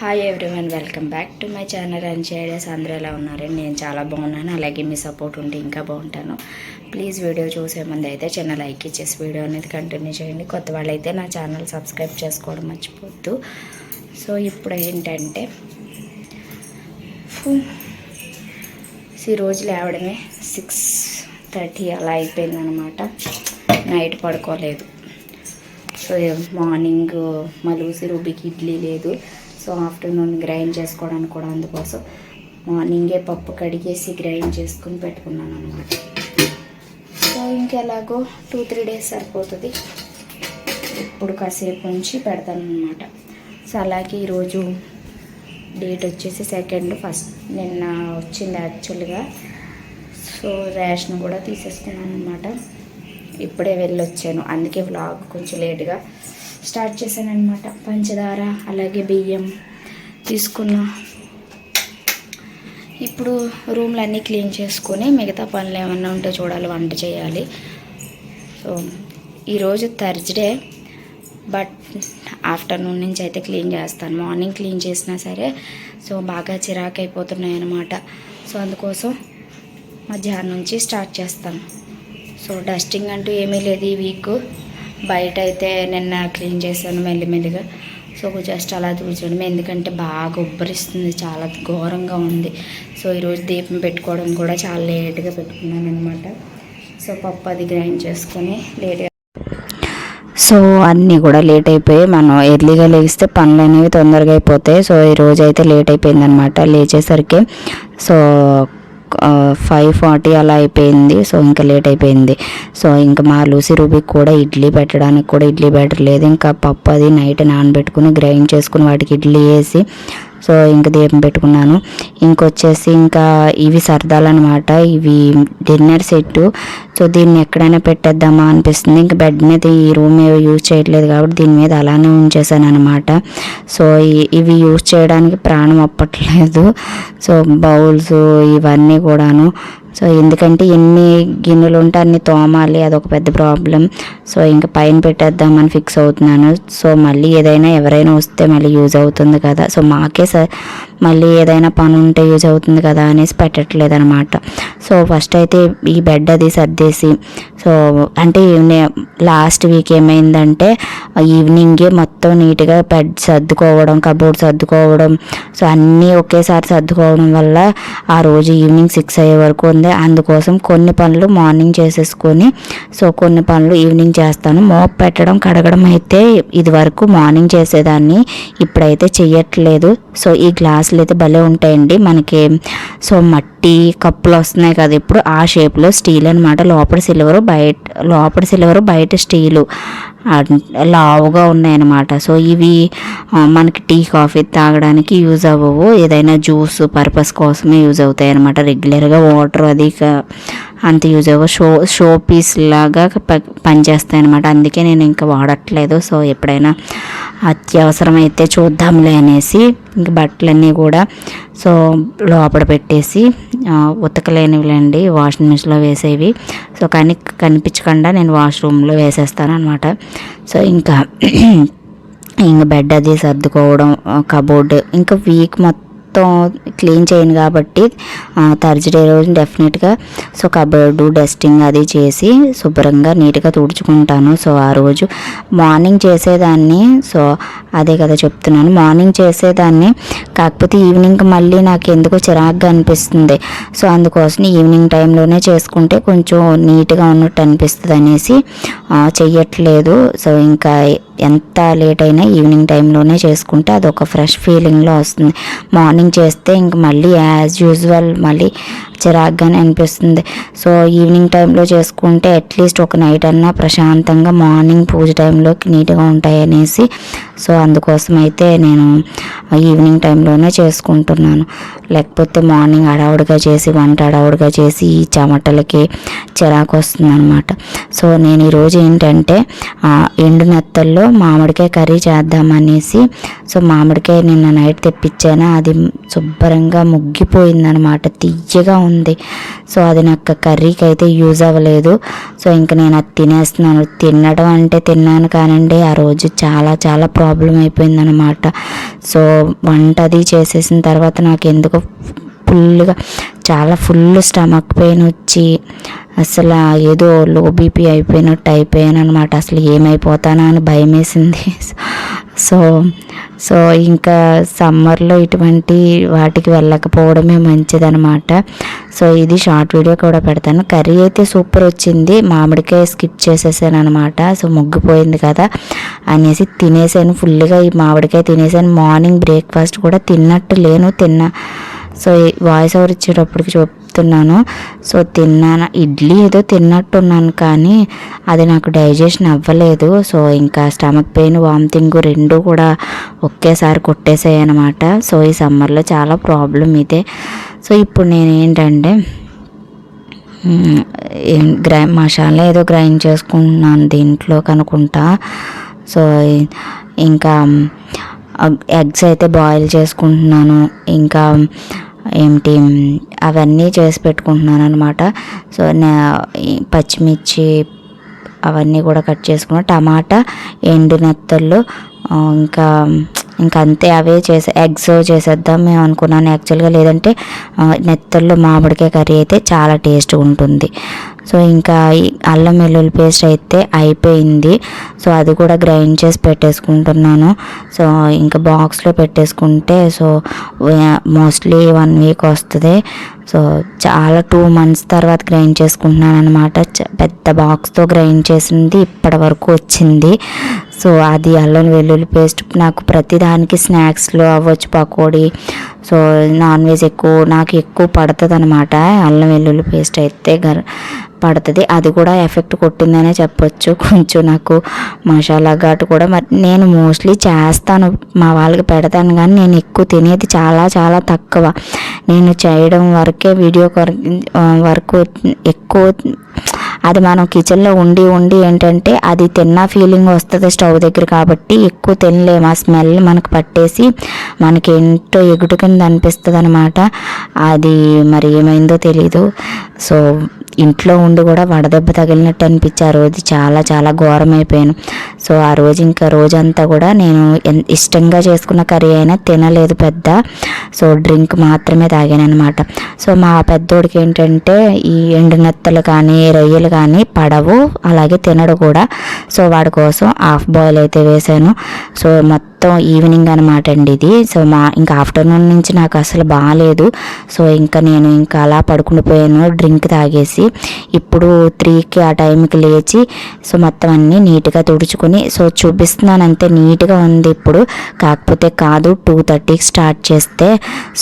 Hi everyone welcome back to my channel and shaders అందరూ ఎలా ఉన్నారండి? నేను చాలా బాగున్నాను. అలాగే మీ సపోర్ట్ ఉంటే ఇంకా బాగుంటాను. ప్లీజ్ వీడియో చూసే ముందు అయితే చిన్న లైక్ ఇచ్చేసి వీడియో అనేది కంటిన్యూ చేయండి. కొత్త వాళ్ళైతే నా ఛానల్ సబ్స్క్రైబ్ చేసుకోవడం మర్చిపోద్దు సో ఇప్పుడు ఏంటంటే ఫు, ఈ రోజు లేవడమే సిక్స్ థర్టీ అలా అయిపోయిందనమాట నైట్ పడుకోలేదు. సో మార్నింగ్ మలూసి రూబీకి ఇడ్లీ లేదు. సో ఆఫ్టర్నూన్ గ్రైండ్ చేసుకోవడానికి కూడా అందుకోసం మార్నింగే పప్పు కడిగేసి గ్రైండ్ చేసుకుని పెట్టుకున్నాను అనమాట సో ఇంకెలాగో టూ త్రీ డేస్ సరిపోతుంది. ఇప్పుడు కాసేపు ఉంచి పెడతాను అనమాట సో అలాగే ఈరోజు డేట్ వచ్చేసి సెకండ్. ఫస్ట్ నిన్న వచ్చింది యాక్చువల్గా. సో రేషన్ కూడా తీసేసుకున్నాను అనమాట ఇప్పుడే వెళ్ళొచ్చాను. అందుకే వ్లాగ్ కొంచెం లేట్గా స్టార్ట్ చేశాను అనమాట పంచదార అలాగే బియ్యం తీసుకున్నా. ఇప్పుడు రూమ్లు అన్నీ క్లీన్ చేసుకొని మిగతా పనులు ఏమన్నా ఉంటే చూడాలి వంట చేయాలి. సో ఈరోజు థర్స్డే బట్ ఆఫ్టర్నూన్ నుంచి అయితే క్లీన్ చేస్తాను. మార్నింగ్ క్లీన్ చేసినా సరే సో బాగా చిరాకు అయిపోతున్నాయి అనమాట సో అందుకోసం మధ్యాహ్నం నుంచి స్టార్ట్ చేస్తాను. సో డస్టింగ్ అంటూ ఏమీ లేదు ఈ వీక్. బయట అయితే నిన్న క్లీన్ చేశాను మెల్లిమెల్లిగా. సో జస్ట్ అలా తూచడం ఎందుకంటే బాగా ఉబ్బరిస్తుంది చాలా ఘోరంగా ఉంది. సో ఈరోజు దీపం పెట్టుకోవడం కూడా చాలా లేట్గా పెట్టుకున్నాను అనమాట సో పప్పు అది గ్రైండ్ చేసుకొని లేట్గా సో అన్నీ కూడా లేట్ అయిపోయి మనం ఎర్లీగా లేస్తే పనులు అనేవి తొందరగా అయిపోతాయి. సో ఈరోజు అయితే లేట్ అయిపోయిందనమాట లేచేసరికి. సో ఫైవ్ ఫార్టీ అలా అయిపోయింది. సో ఇంకా లేట్ అయిపోయింది. సో ఇంకా మా లూసి రూబీకి కూడా ఇడ్లీ పెట్టడానికి కూడా ఇడ్లీ బెటర్ లేదు. ఇంకా పప్పు అది నైట్ నానబెట్టుకుని గ్రైండ్ చేసుకుని వాటికి ఇడ్లీ వేసి సో ఇంక దీపం పెట్టుకున్నాను. ఇంకొచ్చేసి ఇంకా ఇవి సరదాలన్నమాట ఇవి డిన్నర్ సెట్ సో దీన్ని ఎక్కడైనా పెట్టేద్దామా అనిపిస్తుంది. ఇంకా బెడ్ మీద ఈ రూమ్ యూజ్ చేయట్లేదు కాబట్టి దీని మీద అలానే ఉంచేసాను అనమాట సో ఇవి యూజ్ చేయడానికి ప్రాణం అప్పట్లేదు. సో బౌల్స్ ఇవన్నీ కూడాను. సో ఎందుకంటే ఎన్ని గిన్నెలు ఉంటే అన్ని తోమాలి అదొక పెద్ద ప్రాబ్లం. సో ఇంకా పైన పెట్టేద్దామని ఫిక్స్ అవుతున్నాను. సో మళ్ళీ ఏదైనా ఎవరైనా వస్తే మళ్ళీ యూజ్ అవుతుంది కదా. సో మాకే మళ్ళీ ఏదైనా పని ఉంటే యూజ్ అవుతుంది కదా అనేసి పెట్టట్లేదు అనమాట సో ఫస్ట్ అయితే ఈ బెడ్ అది సర్దేసి సో అంటే లాస్ట్ వీక్ ఏమైందంటే ఈవినింగే మొత్తం నీట్గా బెడ్ సర్దుకోవడం కబోర్డ్ సర్దుకోవడం సో అన్నీ ఒకేసారి సర్దుకోవడం వల్ల ఆ రోజు ఈవినింగ్ సిక్స్ అయ్యే వరకు ఉంది. అందుకోసం కొన్ని పనులు మార్నింగ్ చేసేసుకొని సో కొన్ని పనులు ఈవినింగ్ చేస్తాను. మోప్ పెట్టడం కడగడం అయితే ఇది వరకు మార్నింగ్ చేసేదాన్ని ఇప్పుడైతే చెయ్యట్లేదు. సో ఈ గ్లాస్ గ్లాసులు అయితే భలే ఉంటాయండి. మనకి సో మట్టి కప్పులు వస్తున్నాయి కదా ఇప్పుడు. ఆ షేప్లో స్టీల్ అనమాట లోపల సిల్వరు బయట లోపల సిల్వరు బయట స్టీలు. లావుగా ఉన్నాయన్నమాట. సో ఇవి మనకి టీ కాఫీ తాగడానికి యూజ్ అవ్వవు. ఏదైనా జ్యూస్ పర్పస్ కోసమే యూజ్ అవుతాయి అనమాట రెగ్యులర్గా వాటర్ అది అంత యూజ్ అవ్వ షో షో పీస్ లాగా ప- పనిచేస్తాయి అనమాట అందుకే నేను ఇంకా వాడట్లేదు. సో ఎప్పుడైనా అత్యవసరమైతే చూద్దాంలే అనేసి ఇంక బట్టలన్నీ కూడా సో లోపల పెట్టేసి ఉతకలేనివిలేండి. వాషింగ్ మిషన్లో వేసేవి. సో కానీ కనిపించకుండా నేను వాష్రూమ్లో వేసేస్తాను అనమాట సో ఇంకా ఇంకా బెడ్ అది సర్దుకోవడం కబోర్డ్ ఇంకా వీక్ మొత్తం మొత్తం క్లీన్ చేయను కాబట్టి థర్స్డే రోజు డెఫినెట్గా సో కబోర్డు డస్టింగ్ అది చేసి శుభ్రంగా నీట్గా తుడుచుకుంటాను. సో ఆ రోజు మార్నింగ్ చేసేదాన్ని. సో అదే కదా చెప్తున్నాను. మార్నింగ్ చేసేదాన్ని. కాకపోతే ఈవినింగ్ మళ్ళీ నాకు ఎందుకో చిరాగ్గా అనిపిస్తుంది. సో అందుకోసం ఈవినింగ్ టైంలోనే చేసుకుంటే కొంచెం నీట్గా ఉన్నట్టు అనిపిస్తుంది అనేసి చెయ్యట్లేదు. సో ఇంకా ఎంత లేట్ అయినా ఈవినింగ్ టైంలోనే చేసుకుంటే అదొక ఫ్రెష్ ఫీలింగ్లో వస్తుంది. మార్నింగ్ చేస్తే ఇంక మళ్ళీ యాజ్ యూజువల్ మళ్ళీ చిరాగ్గానే అనిపిస్తుంది. సో ఈవినింగ్ టైంలో చేసుకుంటే అట్లీస్ట్ ఒక నైట్ అన్నా ప్రశాంతంగా మార్నింగ్ పూజ టైంలోకి నీట్గా ఉంటాయి అనేసి. సో అందుకోసం అయితే నేను ఈవినింగ్ టైంలోనే చేసుకుంటున్నాను. లేకపోతే మార్నింగ్ అడవుడిగా చేసి వంట అడవుడిగా చేసి ఈ చెమటలకి చిరాకు వస్తుంది అనమాట సో నేను ఈరోజు ఏంటంటే ఎండు నెత్తల్లో మామిడికాయ కర్రీ చేద్దామనేసి. సో మామిడికాయ నిన్న నైట్ తెప్పించాను అది శుభ్రంగా ముగ్గిపోయిందనమాట తీయగా ఉంది. సో అది నాకు కర్రీకి అయితే యూజ్ అవ్వలేదు. సో ఇంక నేను అది తినేస్తున్నాను. తినడం అంటే తిన్నాను కానండి ఆ రోజు చాలా చాలా ప్రాబ్లం అయిపోయిందనమాట సో వంట అది చేసేసిన తర్వాత నాకు ఎందుకో ఫుల్గా చాలా ఫుల్ స్టమక్ పెయిన్ వచ్చి అసలు ఏదో లో బీపీ అయిపోయినట్టు అయిపోయాను అనమాట అసలు ఏమైపోతానా అని భయం వేసింది సో సో ఇంకా సమ్మర్లో ఇటువంటి వాటికి వెళ్ళకపోవడమే మంచిదనమాట సో ఇది షార్ట్ వీడియో కూడా పెడతాను. కర్రీ అయితే సూపర్ వచ్చింది. మామిడికాయ స్కిప్ చేసేసాను అనమాట సో ముగ్గిపోయింది కదా అనేసి తినేసాను. ఫుల్గా ఈ మామిడికాయ తినేసాను. మార్నింగ్ బ్రేక్ఫాస్ట్ కూడా తిన్నట్టు లేను. తిన్నా సో వాయిస్ ఓవర్ ఇచ్చేటప్పటికి చెప్తున్నాను. సో తిన్నాను. ఇడ్లీ ఏదో తిన్నట్టున్నాను కానీ అది నాకు డైజెషన్ అవ్వలేదు. సో ఇంకా స్టమక్ పెయిన్ వామిటింగ్ రెండు కూడా ఒకేసారి కొట్టేసాయి అనమాట సో ఈ సమ్మర్లో చాలా ప్రాబ్లం ఇదే. సో ఇప్పుడు నేను ఏంటంటే గ్రై మసాలా ఏదో గ్రైండ్ చేసుకుంటున్నాను దీంట్లో కనుకుంటా. సో ఇంకా ఎగ్స్ అయితే బాయిల్ చేసుకుంటున్నాను. ఇంకా ఏంటి అవన్నీ చేసి పెట్టుకుంటున్నాను అనమాట సో నే పచ్చిమిర్చి అవన్నీ కూడా కట్ చేసుకున్నాను టమాటా ఎండు నెత్తళ్ళు ఇంకా ఇంకా అంతే అవే చేసే ఎగ్స్ చేసేద్దాం మేము అనుకున్నాను. యాక్చువల్గా లేదంటే నెత్తల్లో నెత్తళ్ళు మామిడికాయ కర్రీ అయితే చాలా టేస్ట్ ఉంటుంది. సో ఇంకా అల్లం వెల్లుల్లి పేస్ట్ అయితే అయిపోయింది. సో అది కూడా గ్రైండ్ చేసి పెట్టేసుకుంటున్నాను. సో ఇంకా బాక్స్లో పెట్టేసుకుంటే సో మోస్ట్లీ వన్ వీక్ వస్తుంది. సో చాలా టూ మంత్స్ తర్వాత గ్రైండ్ చేసుకుంటున్నాను అనమాట పెద్ద బాక్స్తో గ్రైండ్ చేసింది ఇప్పటి వరకు వచ్చింది. సో అది అల్లం వెల్లుల్లి పేస్ట్. నాకు ప్రతిదానికి స్నాక్స్లో అవ్వచ్చు పకోడీ. సో నాన్ వెజ్ ఎక్కువ నాకు ఎక్కువ పడుతుంది అనమాట అల్లం వెల్లుల్లి పేస్ట్ అయితే గర్ పడుతుంది. అది కూడా ఎఫెక్ట్ కొట్టిందనే చెప్పొచ్చు. కొంచెం నాకు మసాలా ఘాటు కూడా మరి నేను మోస్ట్లీ చేస్తాను. మా వాళ్ళకి పెడతాను కానీ నేను ఎక్కువ తినేది చాలా చాలా తక్కువ. నేను చేయడం వరకే వీడియో వరకు ఎక్కువ అది మనం కిచెన్లో ఉండి ఉండి ఏంటంటే అది తిన్న ఫీలింగ్ వస్తుంది స్టవ్ దగ్గర కాబట్టి ఎక్కువ తినలేము. ఆ స్మెల్ మనకు పట్టేసి మనకి ఏంటో ఎగుటు కింద అనిపిస్తుంది అనమాట అది మరి ఏమైందో తెలీదు. సో ఇంట్లో ఉండి కూడా వడదెబ్బ తగిలినట్టు అనిపించి ఆ రోజు చాలా చాలా ఘోరమైపోయాను. సో ఆ రోజు ఇంకా రోజంతా కూడా నేను ఇష్టంగా చేసుకున్న కర్రీ అయినా తినలేదు పెద్ద. సో డ్రింక్ మాత్రమే తాగాను అనమాట సో మా పెద్దోడికి ఏంటంటే ఈ ఎండునెత్తలు కానీ రొయ్యలు కానీ పడవు అలాగే తినడు కూడా. సో వాడి కోసం హాఫ్ బాయిల్ అయితే వేశాను. సో మొత్తం మొత్తం ఈవినింగ్ అనమాట అండి ఇది. సో మా ఇంకా ఆఫ్టర్నూన్ నుంచి నాకు అసలు బాగాలేదు సో ఇంకా నేను ఇంకా అలా పడుకుండిపోయాను డ్రింక్ తాగేసి. ఇప్పుడు త్రీకి ఆ టైంకి లేచి సో మొత్తం అన్నీ నీట్గా తుడుచుకొని సో చూపిస్తున్నాను అంతే నీట్గా ఉంది ఇప్పుడు. కాకపోతే కాదు టూ థర్టీకి స్టార్ట్ చేస్తే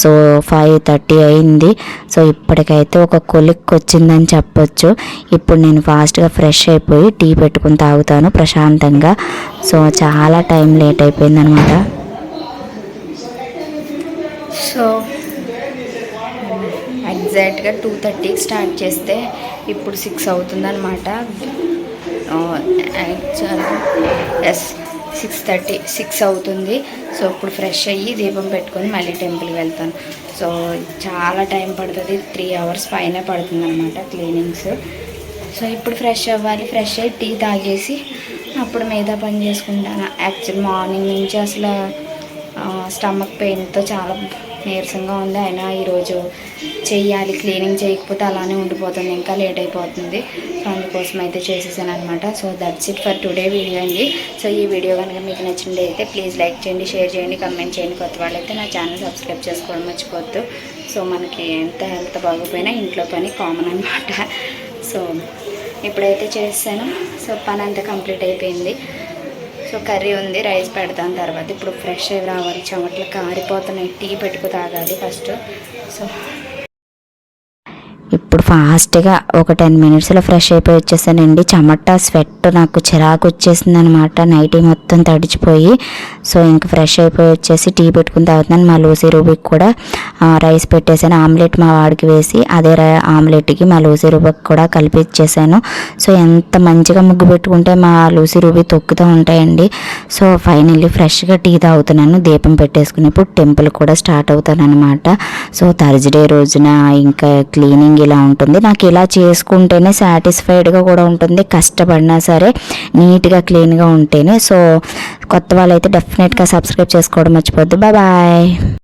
సో ఫైవ్ థర్టీ అయింది. సో ఇప్పటికైతే ఒక కొలిక్ వచ్చిందని చెప్పొచ్చు. ఇప్పుడు నేను ఫాస్ట్గా ఫ్రెష్ అయిపోయి టీ పెట్టుకుని తాగుతాను ప్రశాంతంగా. సో చాలా టైం లేట్ అయిపోయింది అనమాట సో ఎగ్జాక్ట్గా టూ థర్టీకి స్టార్ట్ చేస్తే ఇప్పుడు సిక్స్ అవుతుందన్నమాట. ఎస్ సిక్స్ థర్టీ సిక్స్ అవుతుంది. సో ఇప్పుడు ఫ్రెష్ అయ్యి దీపం పెట్టుకొని మళ్ళీ టెంపుల్కి వెళ్తాను సో చాలా టైం పడుతుంది. త్రీ అవర్స్ పైన పడుతుంది అనమాట క్లీనింగ్స్. సో ఇప్పుడు ఫ్రెష్ అవ్వాలి. ఫ్రెష్ అయ్యి టీ తాగేసి అప్పుడు మిగతా పని చేసుకుంటాను. యాక్చువల్ మార్నింగ్ నుంచి అసలు స్టమక్ పెయిన్తో చాలా నీరసంగా ఉంది. అయినా ఈరోజు చెయ్యాలి క్లీనింగ్ చేయకపోతే అలానే ఉండిపోతుంది. ఇంకా లేట్ అయిపోతుంది. సో అందుకోసం అయితే చేసేసాను అనమాట so that's it for today video అండి. సో ఈ వీడియో కనుక మీకు నచ్చింది అయితే ప్లీజ్ లైక్ చేయండి షేర్ చేయండి కమెంట్ చేయండి. కొత్త వాళ్ళైతే నా ఛానల్ సబ్స్క్రైబ్ చేసుకోవడం మర్చిపోవద్దు. సో మనకి ఎంత హెల్త్ బాగోపోయినా ఇంట్లో పని కామన్ అనమాట సో ఇప్పుడైతే చేస్తాను. సో పని అంతా కంప్లీట్ అయిపోయింది. సో కర్రీ ఉంది రైస్ పెడతాను తర్వాత. ఇప్పుడు ఫ్రెష్ అయి రావాలి. చెమట్లు కారిపోతున్నాయి. టీ పెట్టుకు తాగాలి ఫస్ట్. సో ఇప్పుడు ఫాస్ట్గా ఒక టెన్ మినిట్స్లో ఫ్రెష్ అయిపోయి వచ్చేసానండి. చెమట స్వెట్ నాకు చిరాకు వచ్చేసింది అనమాట నైట్ మొత్తం తడిచిపోయి సో ఇంక ఫ్రెష్ అయిపోయి వచ్చేసి టీ పెట్టుకుని తాగుతున్నాను. మా లూసీ రూబీకి కూడా రైస్ పెట్టేసాను. ఆమ్లెట్ మా వాడికి వేసి అదే ఆమ్లెట్కి మా లూసీ రూబీకి కూడా కలిపి ఇచ్చేసాను సో ఎంత మంచిగా ముగ్గు పెట్టుకుంటే మా లూసీ రూబి తొక్కుతూ ఉంటాయండి. సో ఫైనల్లీ ఫ్రెష్గా టీ తాగుతున్నాను. దీపం పెట్టేసుకునేప్పుడు టెంపుల్ కూడా స్టార్ట్ అవుతాను అనమాట సో థర్స్డే రోజున ఇంకా క్లీనింగ్ ఇలా ఉంటుంది. నాకు ఇలా చేసుకుంటేనే సాటిస్ఫైడ్గా కూడా ఉంటుంది. కష్టపడినా సరే నీట్గా క్లీన్గా ఉంటేనే. సో కొత్త వాళ్ళైతే డెఫినెట్గా సబ్స్క్రైబ్ చేసుకోవడం మర్చిపోద్దు బాయ్ బాయ్